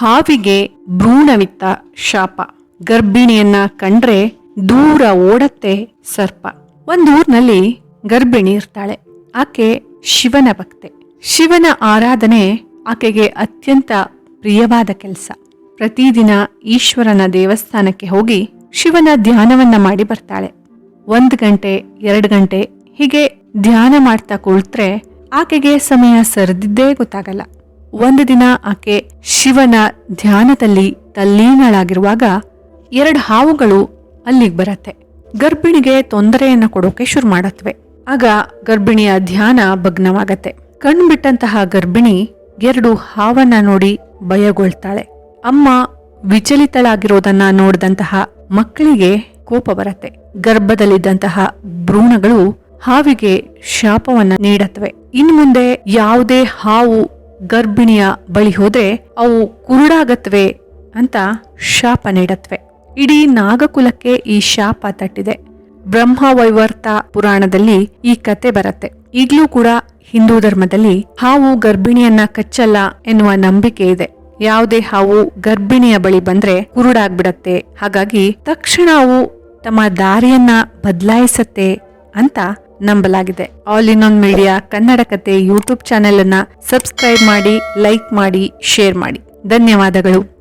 ಹಾವಿಗೆ ಭ್ರೂಣವಿತ್ತ ಶಾಪ. ಗರ್ಭಿಣಿಯನ್ನ ಕಂಡ್ರೆ ದೂರ ಓಡತ್ತೆ ಸರ್ಪ. ಒಂದೂರ್ನಲ್ಲಿ ಗರ್ಭಿಣಿ ಇರ್ತಾಳೆ. ಆಕೆ ಶಿವನ ಭಕ್ತೆ. ಶಿವನ ಆರಾಧನೆ ಆಕೆಗೆ ಅತ್ಯಂತ ಪ್ರಿಯವಾದ ಕೆಲಸ. ಪ್ರತಿದಿನ ಈಶ್ವರನ ದೇವಸ್ಥಾನಕ್ಕೆ ಹೋಗಿ ಶಿವನ ಧ್ಯಾನವನ್ನ ಮಾಡಿ ಬರ್ತಾಳೆ. ಒಂದು ಗಂಟೆ, ಎರಡು ಗಂಟೆ ಹೀಗೆ ಧ್ಯಾನ ಮಾಡ್ತಾ ಕುಳಿತ್ರೆ ಆಕೆಗೆ ಸಮಯ ಸರಿದಿದ್ದೇ ಗೊತ್ತಾಗಲ್ಲ. ಒಂದು ದಿನ ಆಕೆ ಶಿವನ ಧ್ಯಾನದಲ್ಲಿ ತಲ್ಲೀನಳಾಗಿರುವಾಗ ಎರಡು ಹಾವುಗಳು ಅಲ್ಲಿಗೆ ಬರತ್ತೆ. ಗರ್ಭಿಣಿಗೆ ತೊಂದರೆಯನ್ನು ಕೊಡೋಕೆ ಶುರು ಮಾಡತ್ವೆ. ಆಗ ಗರ್ಭಿಣಿಯ ಧ್ಯಾನ ಭಗ್ನವಾಗತ್ತೆ. ಕಣ್ಬಿಟ್ಟಂತಹ ಗರ್ಭಿಣಿ ಎರಡು ಹಾವನ್ನ ನೋಡಿ ಭಯಗೊಳ್ತಾಳೆ. ಅಮ್ಮ ವಿಚಲಿತಳಾಗಿರೋದನ್ನ ನೋಡಿದಂತಹ ಮಕ್ಕಳಿಗೆ ಕೋಪ ಬರತ್ತೆ. ಗರ್ಭದಲ್ಲಿದ್ದಂತಹ ಭ್ರೂಣಗಳು ಹಾವಿಗೆ ಶಾಪವನ್ನ ನೀಡತ್ವೆ. ಇನ್ ಮುಂದೆ ಯಾವುದೇ ಹಾವು ಗರ್ಭಿಣಿಯ ಬಳಿ ಹೋದ್ರೆ ಅವು ಕುರುಡಾಗತ್ವೆ ಅಂತ ಶಾಪ ನೀಡತ್ವೆ. ಇಡೀ ನಾಗಕುಲಕ್ಕೆ ಈ ಶಾಪ ತಟ್ಟಿದೆ. ಬ್ರಹ್ಮವೈವರ್ತ ಪುರಾಣದಲ್ಲಿ ಈ ಕತೆ ಬರತ್ತೆ. ಈಗಲೂ ಕೂಡ ಹಿಂದೂ ಧರ್ಮದಲ್ಲಿ ಹಾವು ಗರ್ಭಿಣಿಯನ್ನ ಕಚ್ಚಲ್ಲ ಎನ್ನುವ ನಂಬಿಕೆ ಇದೆ. ಯಾವುದೇ ಹಾವು ಗರ್ಭಿಣಿಯ ಬಳಿ ಬಂದ್ರೆ ಕುರುಡಾಗ್ಬಿಡತ್ತೆ. ಹಾಗಾಗಿ ತಕ್ಷಣ ಅವು ತಮ್ಮ ದಾರಿಯನ್ನ ಬದಲಾಯಿಸತ್ತೆ ಅಂತ ನಂಬಲಾಗಿದೆ. All in one media Kannada ಕತೆ ಯೂಟ್ಯೂಬ್ ಚಾನೆಲ್ ಅನ್ನ ಸಬ್ಸ್ಕ್ರೈಬ್ ಮಾಡಿ ಲೈಕ್ ಮಾಡಿ ಶೇರ್ ಮಾಡಿ. ಧನ್ಯವಾದಗಳು.